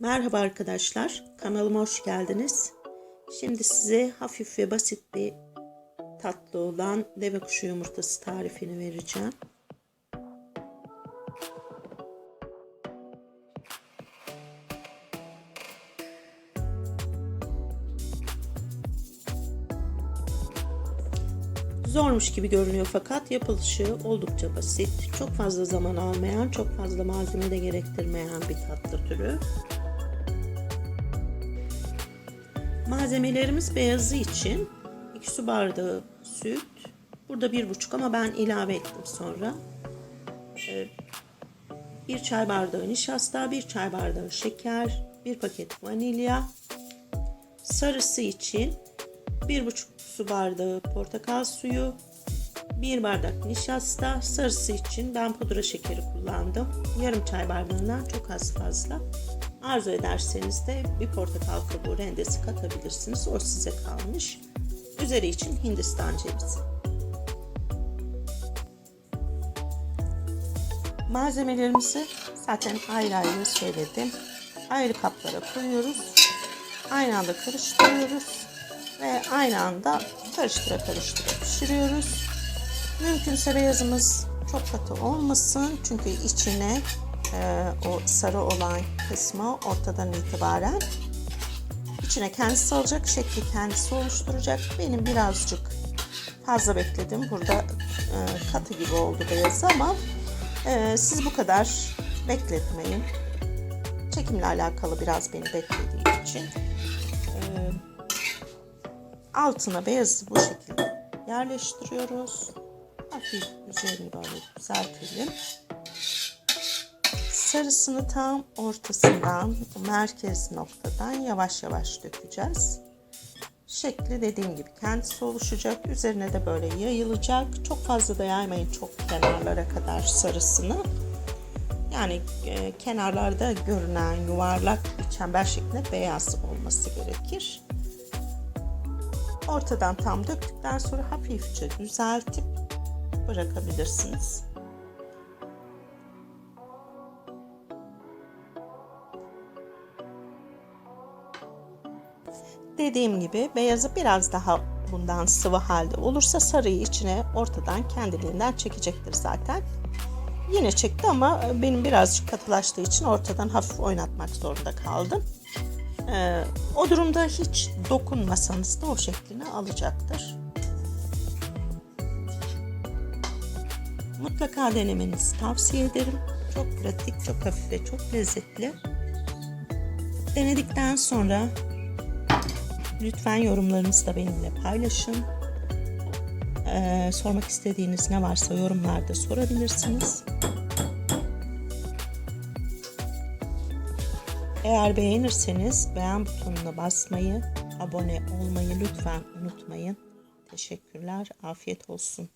Merhaba arkadaşlar, kanalıma hoş geldiniz. Şimdi size hafif ve basit bir tatlı olan deve kuşu yumurtası tarifini vereceğim. Zormuş gibi görünüyor fakat yapılışı oldukça basit. Çok fazla zaman almayan, çok fazla malzeme de gerektirmeyen bir tatlı türü. Malzemelerimiz beyazı için 2 su bardağı süt. Burada 1,5 ama ben ilave ettim sonra. 1 çay bardağı nişasta, 1 çay bardağı şeker, 1 paket vanilya. Sarısı için 1,5 su bardağı portakal suyu, 1 bardak nişasta, sarısı için ben pudra şekeri kullandım. Yarım çay bardağından çok az fazla. Arzu ederseniz de bir portakal kabuğu rendesi katabilirsiniz. O size kalmış. Üzeri için Hindistan cevizi. Malzemelerimizi zaten ayrı ayrı söyledim. Ayrı kaplara koyuyoruz. Aynı anda karıştırıyoruz. Ve aynı anda karıştıra karıştıra pişiriyoruz. Mümkünse beyazımız çok katı olmasın. Çünkü içine e, o sarı olan kısmı ortadan itibaren içine kendisi alacak, şekli kendisi oluşturacak. Benim birazcık fazla bekledim. Burada e, katı gibi oldu beyaz ama e, siz bu kadar bekletmeyin. Çekimle alakalı biraz beni beklediği için. E, altına beyazı bu şekilde yerleştiriyoruz. Hafif üzerini böyle düzeltelim sarısını tam ortasından, merkez noktadan yavaş yavaş dökeceğiz. Şekli dediğim gibi kendisi oluşacak. Üzerine de böyle yayılacak. Çok fazla da yaymayın çok kenarlara kadar sarısını. Yani e, kenarlarda görünen yuvarlak bir çember şeklinde beyaz olması gerekir. Ortadan tam döktükten sonra hafifçe düzeltip bırakabilirsiniz. Dediğim gibi beyazı biraz daha bundan sıvı halde olursa sarıyı içine ortadan kendiliğinden çekecektir zaten. Yine çekti ama benim birazcık katılaştığı için ortadan hafif oynatmak zorunda kaldım. Ee, o durumda hiç dokunmasanız da o şeklini alacaktır. Mutlaka denemenizi tavsiye ederim. Çok pratik, çok hafif ve çok lezzetli. Denedikten sonra Lütfen yorumlarınızı da benimle paylaşın. Ee, sormak istediğiniz ne varsa yorumlarda sorabilirsiniz. Eğer beğenirseniz beğen butonuna basmayı, abone olmayı lütfen unutmayın. Teşekkürler, afiyet olsun.